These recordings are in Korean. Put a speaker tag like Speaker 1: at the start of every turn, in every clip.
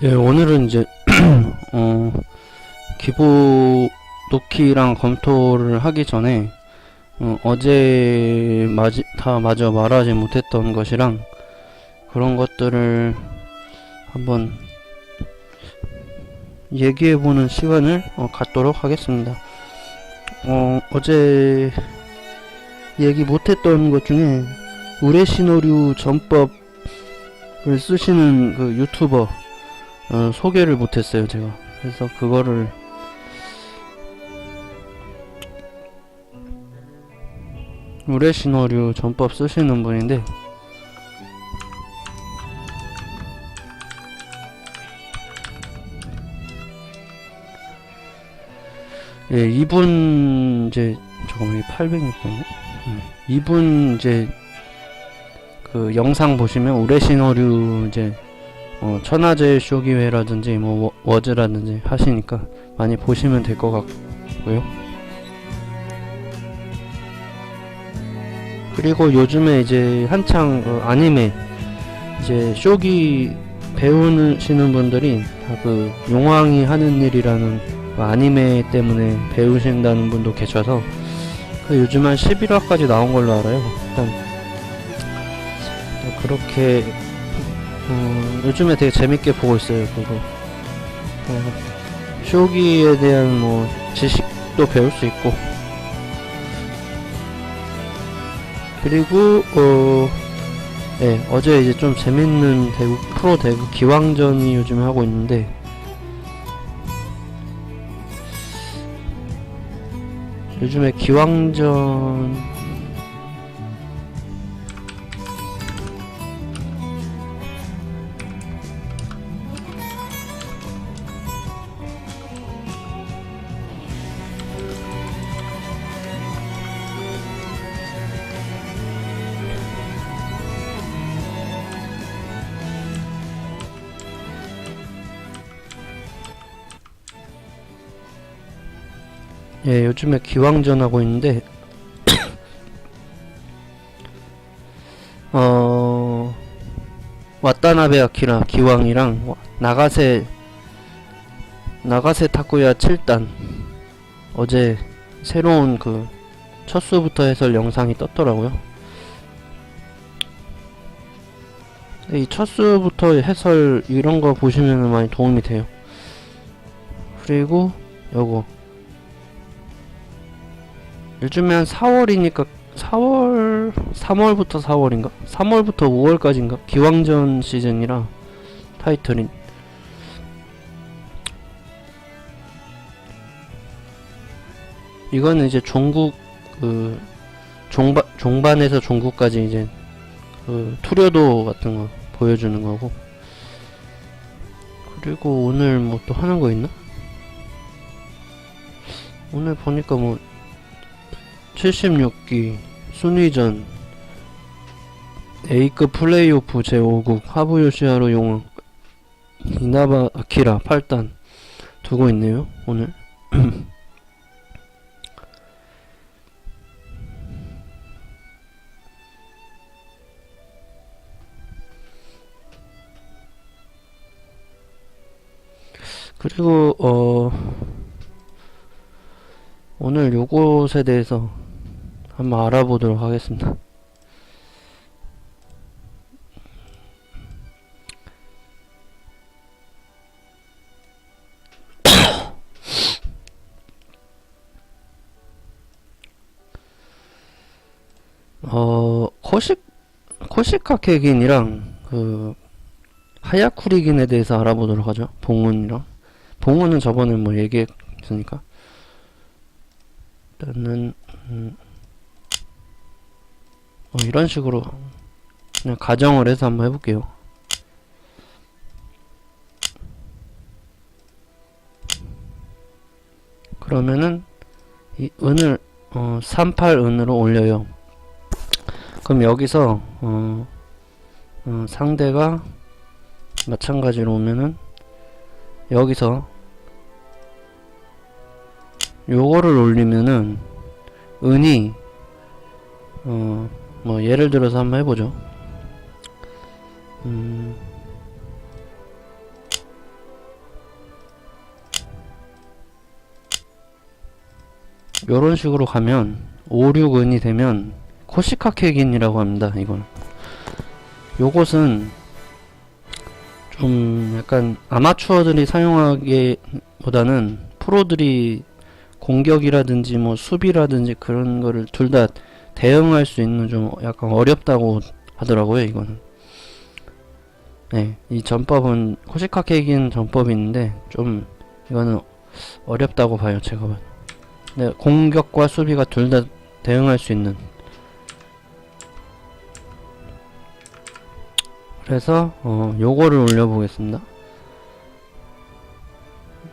Speaker 1: 예, 오늘은 이제 어, 기보 놓기랑 검토를 하기 전에 어, 어제 마지, 다 마저 말하지 못했던 것이랑 그런 것들을 한번 얘기해보는 시간을 어, 갖도록 하겠습니다. 어, 어제 얘기 못했던 것 중에 우레시노류 전법을 쓰시는 그 유튜버 어, 소개를 못했어요 제가. 그래서 그거를 우레시노류 전법 쓰시는 분인데 예, 이분 이제 잠깐만 이게 806번이네? 이분 이제 그 영상 보시면 우레시노류 이제 어, 천하제일 쇼기회라든지 뭐 워- 워즈라든지 하시니까 많이 보시면 될 것 같고요. 그리고 요즘에 이제 한창 어, 아니메 이제 쇼기 배우시는 분들이 다 그 용왕이 하는 일이라는 그 아니메 때문에 배우신다는 분도 계셔서 그 요즘 한 11화까지 나온 걸로 알아요. 일단 어, 그렇게 어, 요즘에 되게 재밌게 보고 있어요, 그거. 어, 쇼기에 대한 뭐 지식도 배울 수 있고. 그리고 어, 네, 어제 이제 좀 재밌는 대구 프로 대구 기왕전이 요즘에 하고 있는데 요즘에 기왕전 예, 요즘에 기왕전 하고 있는데, 어, 와타나베 아키라 기왕이랑 와- 나가세, 나가세 타쿠야 7단, 어제 새로운 그, 첫 수부터 해설 영상이 떴더라고요. 이 첫 수부터 해설 이런 거 보시면 많이 도움이 돼요. 그리고 요거 요즘에 한 4월이니까 4월 3월부터 4월인가? 3월부터 5월까지인가? 기왕전 시즌이라 타이틀인 이거는 이제 종국 그 종반 종반에서 종국까지 이제 그 투려도 같은 거 보여주는 거고 그리고 오늘 뭐 또 하는 거 있나? 오늘 보니까 뭐 76기 순위전 A급 플레이오프 제5국 하부 요시하로 용왕 이나바 아키라 8단 두고 있네요 오늘. 그리고 어 오늘 요것에 대해서 한번 알아보도록 하겠습니다. 어, 코식, 코시카 케긴이랑 그, 하야쿠리긴에 대해서 알아보도록 하죠. 봉은이랑. 봉은은 저번에 뭐 얘기했으니까. 일단은, 음, 어, 이런 식으로 그냥 가정을 해서 한번 해볼게요. 그러면은 이 은을 어, 38은으로 올려요. 그럼 여기서 어, 어, 상대가 마찬가지로 오면은 여기서 요거를 올리면은 은이 어, 뭐 예를 들어서 한번 해보죠. 음. 요런 식으로 가면 5, 6은이 되면 코시카 캐긴이라고 합니다. 이건 요것은 좀 약간 아마추어들이 사용하기보다는 프로들이 공격이라든지 뭐 수비라든지 그런 거를 둘 다 대응할 수 있는 좀 약간 어렵다고 하더라고요. 이거는 네, 이 전법은 코시카케긴 전법이 있는데 좀 이거는 어렵다고 봐요. 제가 봐도. 네, 공격과 수비가 둘 다 대응할 수 있는 그래서 어, 요거를 올려보겠습니다.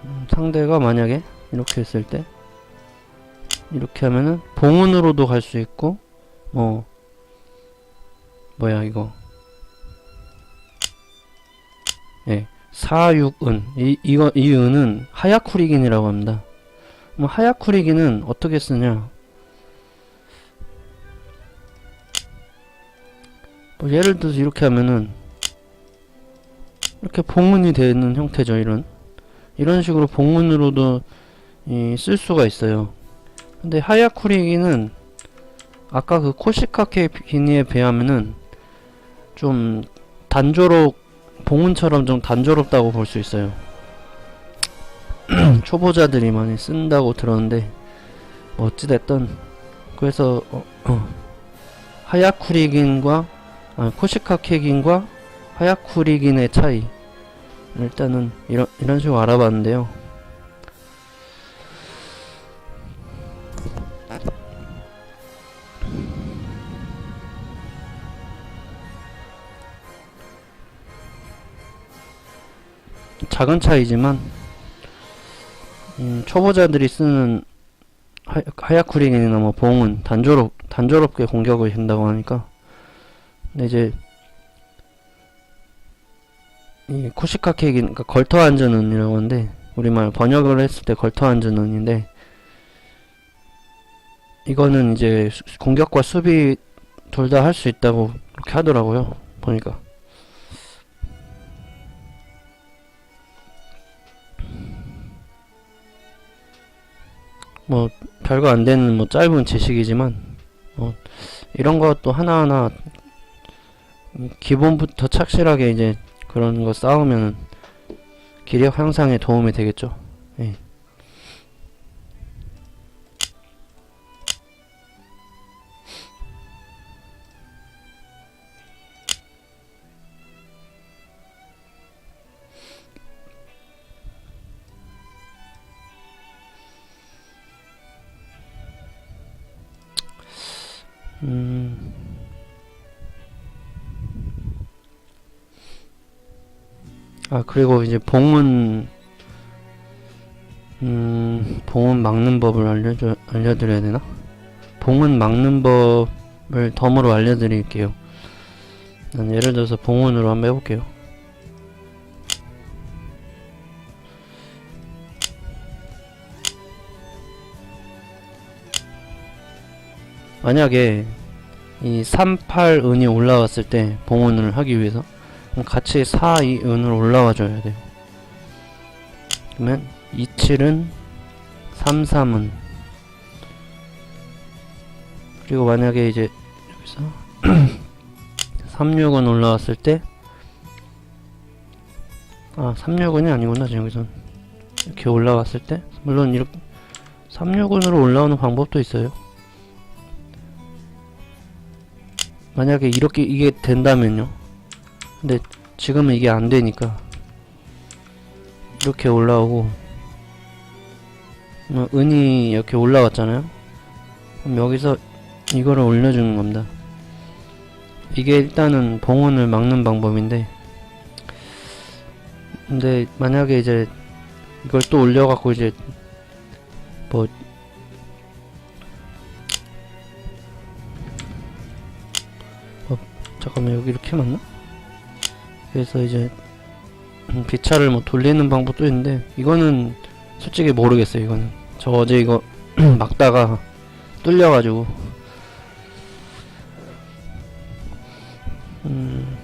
Speaker 1: 음, 상대가 만약에 이렇게 했을 때 이렇게 하면은 봉은으로도 갈 수 있고 뭐 뭐야 이거 예 4, 6은 이, 이거 이 은은 하야쿠리긴이라고 합니다. 뭐 하야쿠리기는 어떻게 쓰냐? 뭐 예를 들어서 이렇게 하면은 이렇게 봉은이 되는 형태죠. 이런 이런 식으로 봉은으로도 이, 쓸 수가 있어요. 근데 하야쿠리기는 아까 그 코시카케 기니에 비하면은 좀 단조롭 봉은처럼 좀 단조롭다고 볼 수 있어요. 초보자들이 많이 쓴다고 들었는데 뭐 어찌됐든 그래서 어, 어, 하야쿠리긴과 아, 코시카케긴과 하야쿠리긴의 차이 일단은 이런 이런 식으로 알아봤는데요. 작은 차이지만 음, 초보자들이 쓰는 하, 하야쿠링이나 뭐 봉은 단조롭 단조롭게 공격을 한다고 하니까. 근데 이제 이 쿠시카케긴 그러니까 걸터 앉은 은이라고 하는데 우리말 번역을 했을 때 걸터 앉은 은인데 이거는 이제 수- 공격과 수비 둘 다 할 수 있다고 그렇게 하더라고요 보니까 뭐 별거 안 되는 뭐 짧은 지식이지만 어, 이런 것도 하나하나 음, 기본부터 착실하게 이제 그런 거 쌓으면 기력 향상에 도움이 되겠죠. 음. 아, 그리고 이제 봉은, 음, 봉은 막는 법을 알려줘, 알려드려야 되나? 봉은 막는 법을 덤으로 알려드릴게요. 난 예를 들어서 봉은으로 한번 해볼게요. 만약에 이 3, 8 은이 올라왔을 때 봉은을 하기 위해서 같이 4, 2 은을 올라와 줘야 돼요. 그러면 2, 7은 3, 3은 그리고 만약에 이제 여기서 3, 6은 올라왔을 때 아, 3, 6은이 아니구나. 지금 여기선 이렇게 올라왔을 때 물론 이렇게 3, 6은으로 올라오는 방법도 있어요. 만약에 이렇게 이게 된다면요. 근데 지금은 이게 안 되니까 이렇게 올라오고 뭐 은이 이렇게 올라왔잖아요. 그럼 여기서 이거를 올려주는 겁니다. 이게 일단은 봉헌을 막는 방법인데 근데 만약에 이제 이걸 또 올려갖고 이제 뭐 잠깐만 여기 이렇게 맞나? 그래서 이제 음, 기차를 뭐 돌리는 방법도 있는데 이거는 솔직히 모르겠어요 이거는. 저 어제 이거 막다가 뚫려가지고. 음,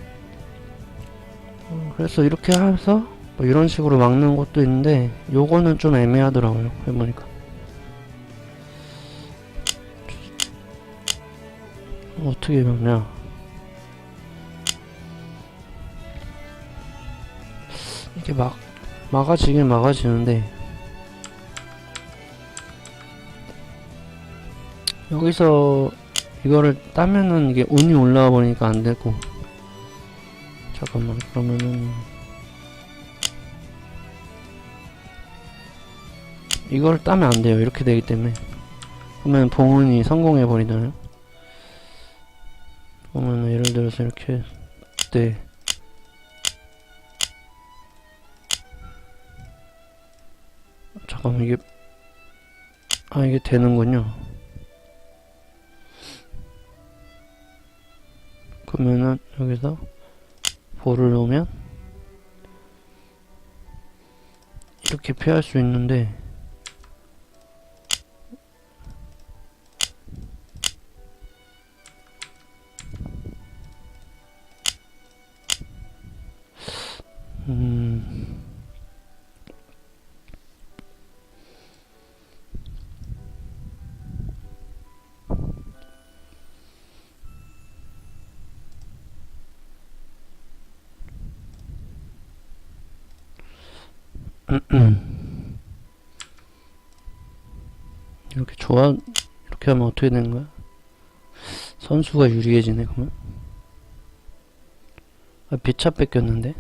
Speaker 1: 음 그래서 이렇게 해서 뭐 이런 식으로 막는 것도 있는데 요거는 좀 애매하더라고요 해보니까. 어떻게 막냐? 이게 막 막아지긴 막아지는데. 여기서 이거를 따면은 이게 운이 올라와 버리니까 안 되고. 잠깐만 그러면은. 이걸 따면 안 돼요. 이렇게 되기 때문에. 그러면 봉은이 성공해 버리잖아요? 그러면은 예를 들어서 이렇게 네 잠깐만 이게 아 이게 되는군요. 그러면은 여기서 볼을 놓으면 이렇게 피할 수 있는데 이렇게 좋아 이렇게 하면 어떻게 되는 거야? 선수가 유리해지네 그러면? 아 비차 뺏겼는데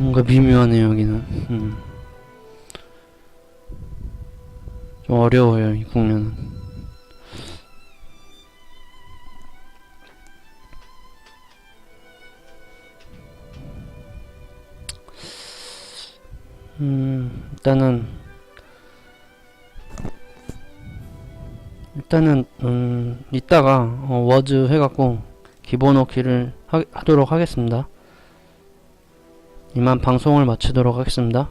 Speaker 1: 뭔가 미묘하네요 여기는. 음. 좀 어려워요 이 국면은. 음 일단은 일단은 음 이따가 어, 워즈 해갖고 기본 어키를 하, 하도록 하겠습니다 이만 방송을 마치도록 하겠습니다.